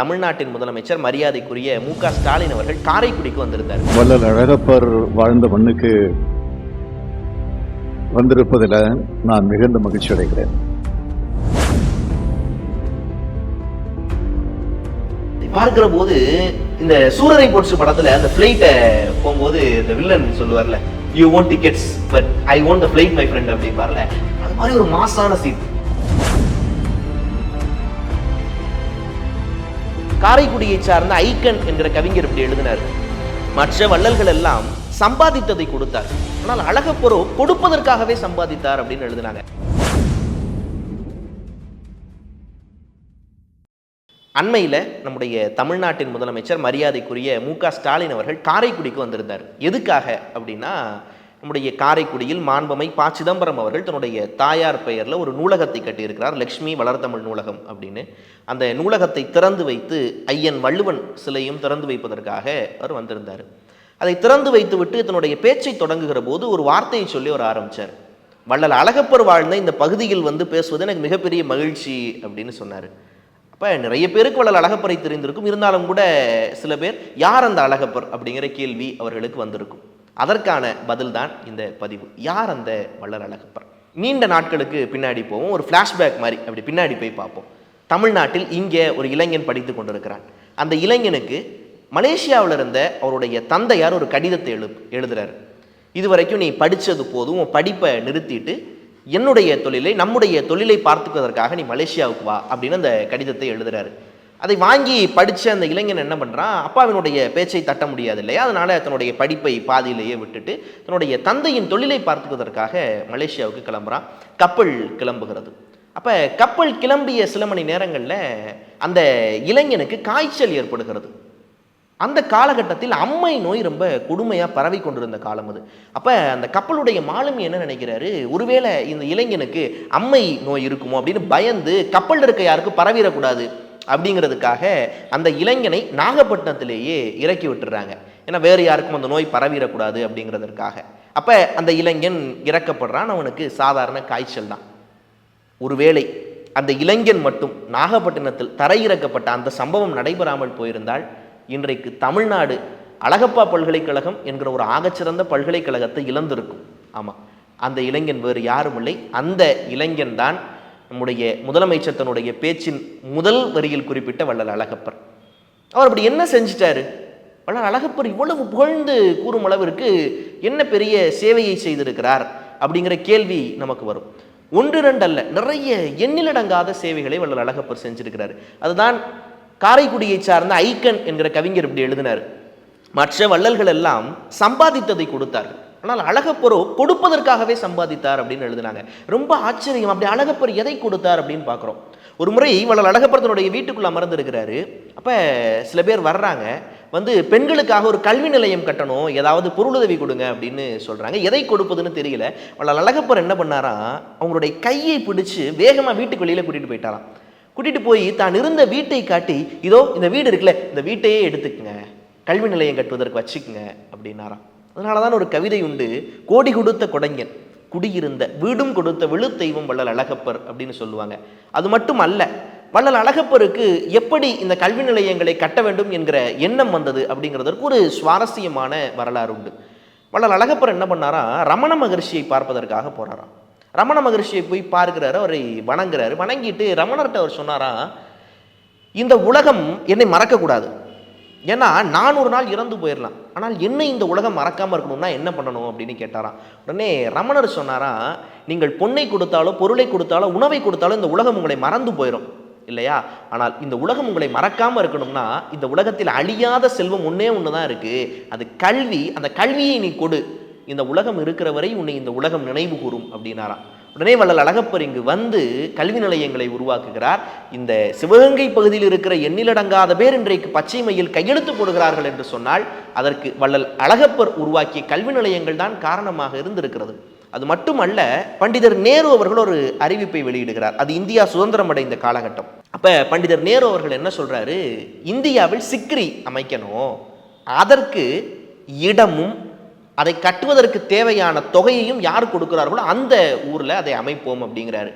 தமிழ்நாட்டின் முதலமைச்சர் மரியாதைக்குரிய மு க ஸ்டாலின் அவர்கள் காரைக்குடிக்கு வந்திருந்தார். வள்ளல் அழகப்பர் வாழ்ந்த மண்ணுக்கு வந்திருப்பதில் நான் மிகுந்த மகிழ்ச்சி அடைகிறேன். பார்க்கிற போது இந்த சூரரை போற்று படத்துல அந்த பிளைட்டை போகும்போது இந்த villain சொல்லுவார்ல you own tickets but I own the flight my friend அப்படிம்பார்ல. அது மாதிரி ஒரு மாசான சீட் காரைக்குடியை சார்ந்த ஐக்கன் என்கிற கவிஞர் இப்படி எழுதினார். மற்ற வள்ளல்கள் எல்லாம் சம்பாதித்ததை கொடுத்தார். ஆனால் அழகப்பொரோ கொடுப்பதற்காகவே சம்பாதித்தார் அப்படின்னு எழுதினாங்க. அண்மையில் நம்முடைய தமிழ்நாட்டின் முதலமைச்சர் மரியாதைக்குரிய மு க ஸ்டாலின் அவர்கள் காரைக்குடிக்கு வந்திருந்தார். எதுக்காக அப்படின்னா நம்முடைய காரைக்குடியில் மாண்பமை ப. சிதம்பரம் அவர்கள் தன்னுடைய தாயார் பெயரில் ஒரு நூலகத்தை கட்டியிருக்கிறார். லக்ஷ்மி வளர்த்தமிழ் நூலகம் அப்படின்னு. அந்த நூலகத்தை திறந்து வைத்து ஐயன் வள்ளுவன் சிலையும் திறந்து வைப்பதற்காக அவர் வந்திருந்தார். அதை திறந்து வைத்துவிட்டு தன்னுடைய பேச்சை தொடங்குகிற போது ஒரு வார்த்தையை சொல்லி அவர் ஆரம்பித்தார் வள்ளல் அழகப்பர் வாழ்ந்த இந்த பகுதியில் வந்து பேசுவது எனக்கு மிகப்பெரிய மகிழ்ச்சி அப்படின்னு சொன்னார். அப்போ நிறைய பேருக்கு வள்ளல் அழகப்பரை தெரிந்திருக்கும். இருந்தாலும் கூட சில பேர் யார் அந்த அழகப்பர்? அப்படிங்கிற கேள்வி அவர்களுக்கு வந்திருக்கும். அதற்கான பதில் தான் இந்த பதிவு. யார் அந்த வள்ளல் அழகப்பர்? நீண்ட நாட்களுக்கு பின்னாடி போவோம் ஒரு ஃப்ளாஷ்பேக் மாதிரி அப்படி பின்னாடி போய் பார்ப்போம். தமிழ்நாட்டில் இங்கே ஒரு இளைஞன் படித்து கொண்டிருக்கிறான். அந்த இளைஞனுக்கு மலேசியாவில் இருந்த அவருடைய தந்தையார் ஒரு கடிதத்தை எழு எழுதுறாரு. இதுவரைக்கும் நீ படித்தது போதும் உன் படிப்பை நிறுத்திட்டு என்னுடைய தொழிலை நம்முடைய தொழிலை பார்த்துக்குவதற்காக நீ மலேசியாவுக்கு வா அப்படின்னு அந்த கடிதத்தை எழுதுறாரு. அதை வாங்கி படித்த அந்த இளைஞன் என்ன பண்ணுறான் அப்பாவினுடைய பேச்சை தட்ட முடியாது இல்லையா அதனால் தன்னுடைய படிப்பை பாதியிலேயே விட்டுட்டு தன்னுடைய தந்தையின் தொழிலை பார்த்துக்குவதற்காக மலேசியாவுக்கு கிளம்புறான். கப்பல் கிளம்புகிறது. அப்போ கப்பல் கிளம்பிய சில மணி நேரங்களில் அந்த இளைஞனுக்கு காய்ச்சல் ஏற்படுகிறது. அந்த காலகட்டத்தில் அம்மை நோய் ரொம்ப கொடுமையாக பரவி கொண்டிருந்த காலம் அது. அப்போ அந்த கப்பலுடைய மாலுமி என்ன நினைக்கிறாரு? ஒருவேளை இந்த இளைஞனுக்கு அம்மை நோய் இருக்குமோ அப்படின்னு பயந்து கப்பல் இருக்க யாருக்கும் பரவிடக்கூடாது. அப்படிங்கிறதுக்காக அந்த இளைஞனை நாகப்பட்டினத்திலேயே இறக்கி விட்டுறாங்க. ஏன்னா வேறு யாருக்கும் அந்த நோய் பரவிடக்கூடாது அப்படிங்கிறதற்காக. அப்போ அந்த இளைஞன் இறக்கப்படுறான். அவனுக்கு சாதாரண காய்ச்சல் தான். ஒருவேளை அந்த இளைஞன் மட்டும் நாகப்பட்டினத்தில் தரையிறக்கப்பட்ட அந்த சம்பவம் நடைபெறாமல் போயிருந்தால் இன்றைக்கு தமிழ்நாடு அழகப்பா பல்கலைக்கழகம் என்கிற ஒரு ஆகச்சிறந்த பல்கலைக்கழகத்தை இழந்திருக்கும். ஆமாம் அந்த இளைஞன் வேறு யாரும் இல்லை அந்த இளைஞன் தான் நம்முடைய முதலமைச்சர் தன்னுடைய பேச்சின் முதல் வரியில் குறிப்பிட்ட வள்ளல் அழகப்பர். அவர் அப்படி என்ன செஞ்சிட்டாரு? வள்ளல் அழகப்பர் இவ்வளவு புகழ்ந்து கூறும் அளவிற்கு என்ன பெரிய சேவையை செய்திருக்கிறார் அப்படிங்கிற கேள்வி நமக்கு வரும். ஒன்று ரெண்டு அல்ல நிறைய எண்ணிலடங்காத சேவைகளை வள்ளல் அழகப்பர் செஞ்சிருக்கிறார். அதுதான் காரைக்குடியை சார்ந்த ஐக்கன் என்கிற கவிஞர் இப்படி எழுதினார். மற்ற வள்ளல்கள் எல்லாம் சம்பாதித்ததை கொடுத்தார்கள். ஆனால் அழகப்பரோ கொடுப்பதற்காகவே சம்பாதித்தார் அப்படின்னு எழுதினாங்க. ரொம்ப ஆச்சரியம். அப்படி அழகப்பர் எதை கொடுத்தார் அப்படின்னு பார்க்குறோம். ஒரு முறை வள்ளல் அழகப்பர் தன்னுடைய வீட்டுக்குள்ள அமர்ந்திருக்கிறாரு. அப்போ சில பேர் வர்றாங்க. வந்து பெண்களுக்காக ஒரு கல்வி நிலையம் கட்டணும். ஏதாவது பொருளுதவி கொடுங்க அப்படின்னு சொல்கிறாங்க எதை கொடுப்பதுன்னு தெரியல. வள்ளல் அழகப்பர் என்ன பண்ணாரா? அவங்களுடைய கையை பிடிச்சி வேகமாக வீட்டுக்கு வெளியில் கூட்டிகிட்டு போயிட்டாராம். கூட்டிகிட்டு போய் தான் இருந்த வீட்டை காட்டி இதோ இந்த வீடு இருக்குல்ல இந்த வீட்டையே எடுத்துக்கங்க. கல்வி நிலையம் கட்டுவதற்கு வச்சுக்கோங்க அப்படின்னாராம். அதனால தான் ஒரு கவிதை உண்டு கோடி கொடுத்த கொடைஞன் குடியிருந்த வீடும் கொடுத்த விழுத்தெய்வம் வள்ளல் அழகப்பர் அப்படின்னு சொல்லுவாங்க. அது மட்டும் அல்ல வள்ளல் அழகப்பருக்கு எப்படி இந்த கல்வி நிலையங்களை கட்ட வேண்டும் என்கிற எண்ணம் வந்தது அப்படிங்கிறதற்கு ஒரு சுவாரஸ்யமான வரலாறு உண்டு. வள்ளல் அழகப்பர் என்ன பண்ணாரா ரமண மகர்ஷியை பார்ப்பதற்காக போறாராம். ரமண மகர்ஷியை போய் பார்க்கிறாரு அவரை வணங்குறாரு. வணங்கிட்டு ரமணர்கிட்ட அவர் சொன்னாரா இந்த உலகம் என்னை மறக்கக்கூடாது. ஏன்னா நான் ஒரு நாள் இறந்து போயிடலாம் ஆனால் என்னை இந்த உலகம் மறக்காமல் இருக்கணும்னா என்ன பண்ணணும் அப்படின்னு கேட்டாராம். உடனே ரமணர் சொன்னாரா நீங்கள் பொன்னை கொடுத்தாலோ பொருளை கொடுத்தாலோ உணவை கொடுத்தாலோ இந்த உலகம் உங்களை மறந்து போயிடும் இல்லையா? ஆனால் இந்த உலகம் உங்களை மறக்காமல் இருக்கணும்னா இந்த உலகத்தில் அழியாத செல்வம் ஒன்றே ஒன்று தான் இருக்குது அது கல்வி. அந்த கல்வியை நீ கொடு. இந்த உலகம் இருக்கிற வரை உன்னை இந்த உலகம் நினைவு கூறும் அப்படின்னாராம். உடனே வள்ளல் அழகப்பர் இங்கு வந்து கல்வி நிலையங்களை உருவாக்குகிறார். இந்த சிவகங்கை பகுதியில் இருக்கிற எண்ணிலடங்காத பேர் இன்றைக்கு பச்சை மையில் கையெழுத்து போடுகிறார்கள் என்று சொன்னால் அதற்கு வள்ளல் அழகப்பர் உருவாக்கிய கல்வி நிலையங்கள் தான் காரணமாக இருந்திருக்கிறது. அது மட்டுமல்ல பண்டிதர் நேரு அவர்கள் ஒரு அறிவிப்பை வெளியிடுகிறார். அது இந்தியா சுதந்திரம் அடைந்த காலகட்டம். அப்ப பண்டிதர் நேரு அவர்கள் என்ன சொல்றாரு? இந்தியாவில் சிக்ரி அமைக்கணும். அதற்கு இடமும் அதை கட்டுவதற்கு தேவையான தொகையையும் யார் கொடுக்கிறார்களோ அந்த ஊரில் அதை அமைப்போம் அப்படிங்கிறாரு.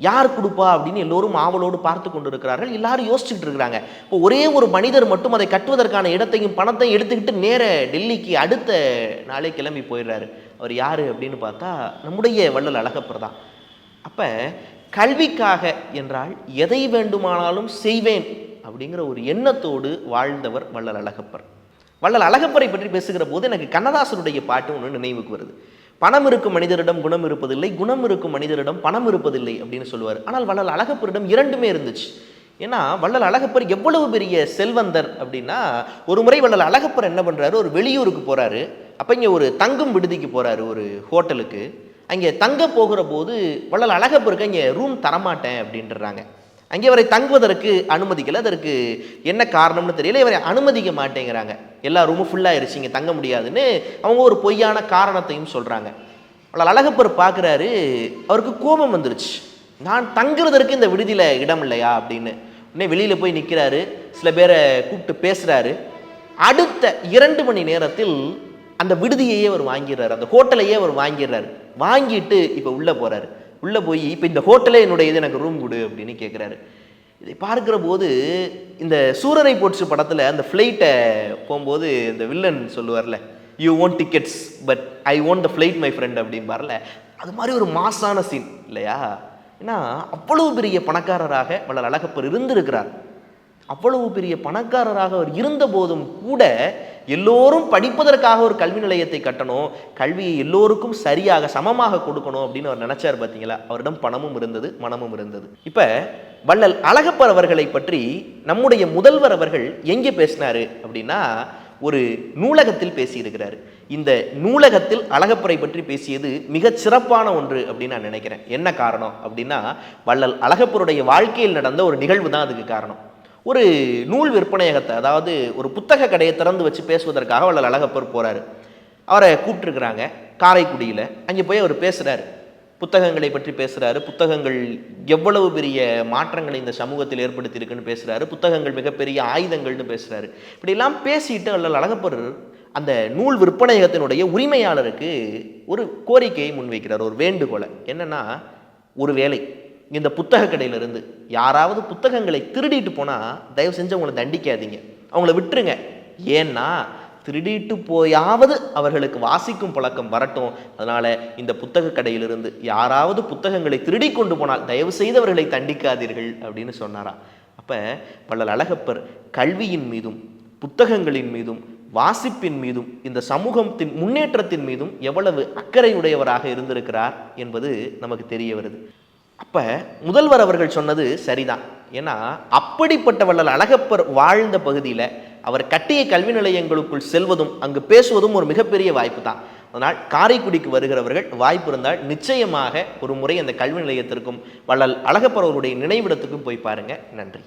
யார் கொடுப்பா அப்படின்னு எல்லோரும் ஆவலோடு பார்த்து கொண்டு இருக்கிறார்கள் எல்லாரும் யோசிச்சுட்டு இருக்கிறாங்க. இப்போ ஒரே ஒரு மனிதர் மட்டும் அதை கட்டுவதற்கான இடத்தையும் பணத்தையும் எடுத்துக்கிட்டு நேர டெல்லிக்கு அடுத்த நாளே கிளம்பி போயிடுறாரு. அவர் யார் அப்படின்னு பார்த்தா நம்முடைய வள்ளல் அழகப்பர் தான். அப்போ கல்விக்காக என்றால் எதை வேண்டுமானாலும் செய்வேன் அப்படிங்கிற ஒரு எண்ணத்தோடு வாழ்ந்தவர் வள்ளல் அழகப்பர். வள்ளல் அழகப்பரை பற்றி பேசுகிற போது எனக்கு கண்ணதாசனுடைய பாட்டு ஒன்று நினைவுக்கு வருது. பணம் இருக்கும் மனிதரிடம் குணம் இருப்பதில்லை குணம் இருக்கும் மனிதரிடம் பணம் இருப்பதில்லை அப்படின்னு சொல்லுவார். ஆனால் வள்ளல் அழகப்பரிடம் இரண்டுமே இருந்துச்சு. ஏன்னா வள்ளல் அழகப்பர் எவ்வளவு பெரிய செல்வந்தர் அப்படின்னா ஒரு முறை வள்ளல் அழகப்பர் என்ன பண்ணுறாரு ஒரு வெளியூருக்கு போகிறாரு அப்போ இங்கே ஒரு தங்கும் விடுதிக்கு போகிறாரு ஒரு ஹோட்டலுக்கு. அங்கே தங்க போகிற போது வள்ளல் அழகப்பருக்கு இங்கே ரூம் தரமாட்டேன் அப்படின்றாங்க. அங்கே இவரை தங்குவதற்கு அனுமதிக்கல. அதற்கு என்ன காரணம்னு தெரியல. இவரை அனுமதிக்க மாட்டேங்கிறாங்க. எல்லா ரூமும் ஃபுல்லாகிருச்சு இங்கே தங்க முடியாதுன்னு அவங்க ஒரு பொய்யான காரணத்தையும் சொல்கிறாங்க அவளை அழகப்பர் பார்க்குறாரு அவருக்கு கோபம் வந்துருச்சு. நான் தங்குறதற்கு இந்த விடுதியில் இடம் இல்லையா அப்படின்னு. உடனே வெளியில் போய் நிற்கிறாரு சில பேரை கூப்பிட்டு பேசுகிறாரு அடுத்த இரண்டு மணி நேரத்தில் அந்த விடுதியையே அவர் வாங்கிடுறாரு. அந்த ஹோட்டலையே அவர் வாங்கிடுறாரு. வாங்கிட்டு இப்போ உள்ளே போகிறாரு உள்ளே போய் இப்போ இந்த ஹோட்டலே என்னுடைய இது எனக்கு ரூம் கொடு அப்படின்னு கேட்குறாரு இதை பார்க்குற போது இந்த சூரரை போற்று படத்தில் அந்த ஃப்ளைட்டை போகும்போது இந்த villain சொல்லுவார்ல you own tickets but I own the flight my friend அப்படிம்பார்ல. அது மாதிரி ஒரு மாசான சீன் இல்லையா? ஏன்னா அவ்வளவு பெரிய பணக்காரராக வளர் அழகப்பர் இருந்திருக்கிறார். அவ்வளவு பெரிய பணக்காரராக அவர் இருந்த போதும் கூட எல்லோரும் படிப்பதற்காக ஒரு கல்வி நிலையத்தை கட்டணும் கல்வியை எல்லோருக்கும் சரியாக சமமாக கொடுக்கணும் அப்படின்னு அவர் நினைச்சார் பார்த்தீங்களா அவரிடம் பணமும் இருந்தது மனமும் இருந்தது. இப்போ வள்ளல் அழகப்பர் அவர்களை பற்றி நம்முடைய முதல்வர் அவர்கள் எங்கே பேசினாரு அப்படின்னா ஒரு நூலகத்தில் பேசியிருக்கிறார். இந்த நூலகத்தில் அழகப்பரை பற்றி பேசியது மிகச் சிறப்பான ஒன்று அப்படின்னு நான் நினைக்கிறேன். என்ன காரணம் அப்படின்னா வள்ளல் அழகப்பருடைய வாழ்க்கையில் நடந்த ஒரு நிகழ்வு தான் அதுக்கு காரணம். ஒரு நூல் விற்பனையகத்தை அதாவது ஒரு புத்தக கடையை திறந்து வச்சு பேசுவதற்காக வள்ளல் அழகப்பர் போகிறாரு அவரை கூப்பிட்டுருக்குறாங்க காரைக்குடியில். அங்கே போய் அவர் பேசுகிறாரு புத்தகங்களை பற்றி பேசுகிறாரு புத்தகங்கள் எவ்வளவு பெரிய மாற்றங்களை இந்த சமூகத்தில் ஏற்படுத்தியிருக்குன்னு பேசுகிறாரு புத்தகங்கள் மிகப்பெரிய ஆயுதங்கள்னு பேசுகிறாரு இப்படிலாம் பேசிட்டு வள்ளல் அழகப்பர் அந்த நூல் விற்பனையகத்தினுடைய உரிமையாளருக்கு ஒரு கோரிக்கையை முன்வைக்கிறார் ஒரு வேண்டுகோளை. என்னென்னா ஒரு வேலை. இந்த புத்தக கடையிலிருந்து யாராவது புத்தகங்களை திருடிட்டு போனால் தயவு செஞ்சு அவங்கள தண்டிக்காதீங்க. அவங்கள விட்டுருங்க. ஏன்னா திருடிட்டு போயாவது அவர்களுக்கு வாசிக்கும் பழக்கம் வரட்டும். அதனால் இந்த புத்தக கடையிலிருந்து யாராவது புத்தகங்களை திருடி கொண்டு போனால் தயவு செய்து அவர்களை தண்டிக்காதீர்கள் அப்படின்னு சொன்னாரா. அப்போ வள்ளல் அழகப்பர் கல்வியின் மீதும் புத்தகங்களின் மீதும் வாசிப்பின் மீதும் இந்த சமூகத்தின் முன்னேற்றத்தின் மீதும் எவ்வளவு அக்கறையுடையவராக இருந்திருக்கிறார் என்பது நமக்கு தெரிய வருது. அப்போ முதல்வர் அவர்கள் சொன்னது சரிதான். ஏன்னா அப்படிப்பட்ட வள்ளல் அழகப்பர் வாழ்ந்த பகுதியில் அவர் கட்டிய கல்வி நிலையங்களுக்குள் செல்வதும் அங்கு பேசுவதும் ஒரு மிகப்பெரிய வாய்ப்பு தான் அதனால் காரைக்குடிக்கு வருகிறவர்கள் வாய்ப்பு இருந்தால் நிச்சயமாக ஒரு முறை அந்த கல்வி நிலையத்திற்கும் வள்ளல் அழகப்பர் அவருடைய நினைவிடத்துக்கும் போய் பாருங்கள் நன்றி.